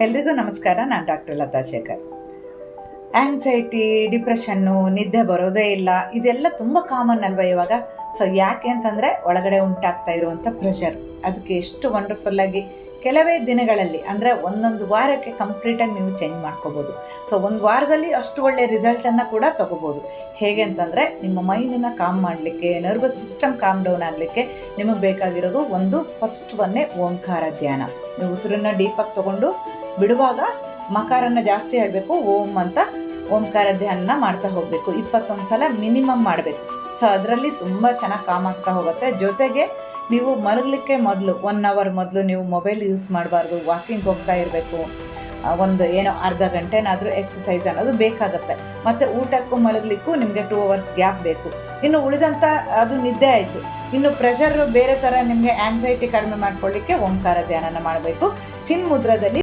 ಎಲ್ರಿಗೂ ನಮಸ್ಕಾರ, ನಾನು ಡಾಕ್ಟರ್ ಲತಾ ಶೇಖರ್. ಆ್ಯಂಗ್ಸೈಟಿ ಡಿಪ್ರೆಷನ್ನು ನಿದ್ದೆ ಬರೋದೇ ಇಲ್ಲ. ಇದೆಲ್ಲ ತುಂಬ ಕಾಮನ್ ಅಲ್ವಾ ಇವಾಗ? ಸೊ ಯಾಕೆ ಅಂತಂದರೆ ಒಳಗಡೆ ಉಂಟಾಗ್ತಾ ಇರುವಂಥ ಪ್ರೆಷರ್ ಅದಕ್ಕೆ ಎಷ್ಟು ವಂಡರ್ಫುಲ್ಲಾಗಿ ಕೆಲವೇ ದಿನಗಳಲ್ಲಿ, ಅಂದರೆ ಒಂದೊಂದು ವಾರಕ್ಕೆ ಕಂಪ್ಲೀಟಾಗಿ ನೀವು ಚೇಂಜ್ ಮಾಡ್ಕೋಬೋದು. ಸೊ ಒಂದು ವಾರದಲ್ಲಿ ಅಷ್ಟು ಒಳ್ಳೆಯ ರಿಸಲ್ಟನ್ನು ಕೂಡ ತೊಗೋಬೋದು. ಹೇಗೆ ಅಂತಂದರೆ, ನಿಮ್ಮ ಮೈಂಡನ್ನು ಕಾಮ್ ಮಾಡಲಿಕ್ಕೆ ನರ್ವಸ್ ಸಿಸ್ಟಮ್ ಕಾಮ್ ಡೌನ್ ಆಗಲಿಕ್ಕೆ ನಿಮಗೆ ಬೇಕಾಗಿರೋದು ಒಂದು ಫಸ್ಟ್ ಒನ್ನೇ ಓಂಕಾರ ಧ್ಯಾನ. ನೀವು ಉಸಿರನ್ನು ಡೀಪಾಗಿ ತೊಗೊಂಡು ಬಿಡುವಾಗ ಮಕಾರನ್ನ ಜಾಸ್ತಿ ಹೇಳಬೇಕು ಓಂ ಅಂತ ಓಂಕಾರ ಧ್ಯಾನ ಮಾಡ್ತಾ ಹೋಗಬೇಕು. ಇಪ್ಪತ್ತೊಂದು ಸಲ ಮಿನಿಮಮ್ ಮಾಡಬೇಕು. ಸೊ ಅದರಲ್ಲಿ ತುಂಬ ಚೆನ್ನಾಗಿ ಕಾಮ್ ಆಗ್ತಾ ಹೋಗುತ್ತೆ. ಜೊತೆಗೆ ನೀವು ಮಲಗಲಿಕ್ಕೆ ಮೊದಲು ಒನ್ ಅವರ್ ಮೊದಲು ನೀವು ಮೊಬೈಲ್ ಯೂಸ್ ಮಾಡಬಾರ್ದು ವಾಕಿಂಗ್ ಹೋಗ್ತಾ ಇರಬೇಕು. ಒಂದು ಏನೋ ಅರ್ಧ ಗಂಟೆನಾದರೂ ಎಕ್ಸಸೈಸ್ ಅನ್ನೋದು ಬೇಕಾಗುತ್ತೆ. ಮತ್ತು ಊಟಕ್ಕೂ ಮಲಗಲಿಕ್ಕೂ ನಿಮಗೆ ಟೂ ಅವರ್ಸ್ ಗ್ಯಾಪ್ ಬೇಕು. ಇನ್ನು ಉಳಿದಂಥ ಅದು ನಿದ್ದೆ ಆಯಿತು. ಇನ್ನು ಪ್ರೆಷರ್ ಬೇರೆ ಥರ ನಿಮಗೆ ಆಂಗ್ಸೈಟಿ ಕಡಿಮೆ ಮಾಡ್ಕೊಳ್ಳಿಕ್ಕೆ ಓಂಕಾರ ಧ್ಯಾನನ ಮಾಡಬೇಕು. ಚಿನ್ಮುದ್ರದಲ್ಲಿ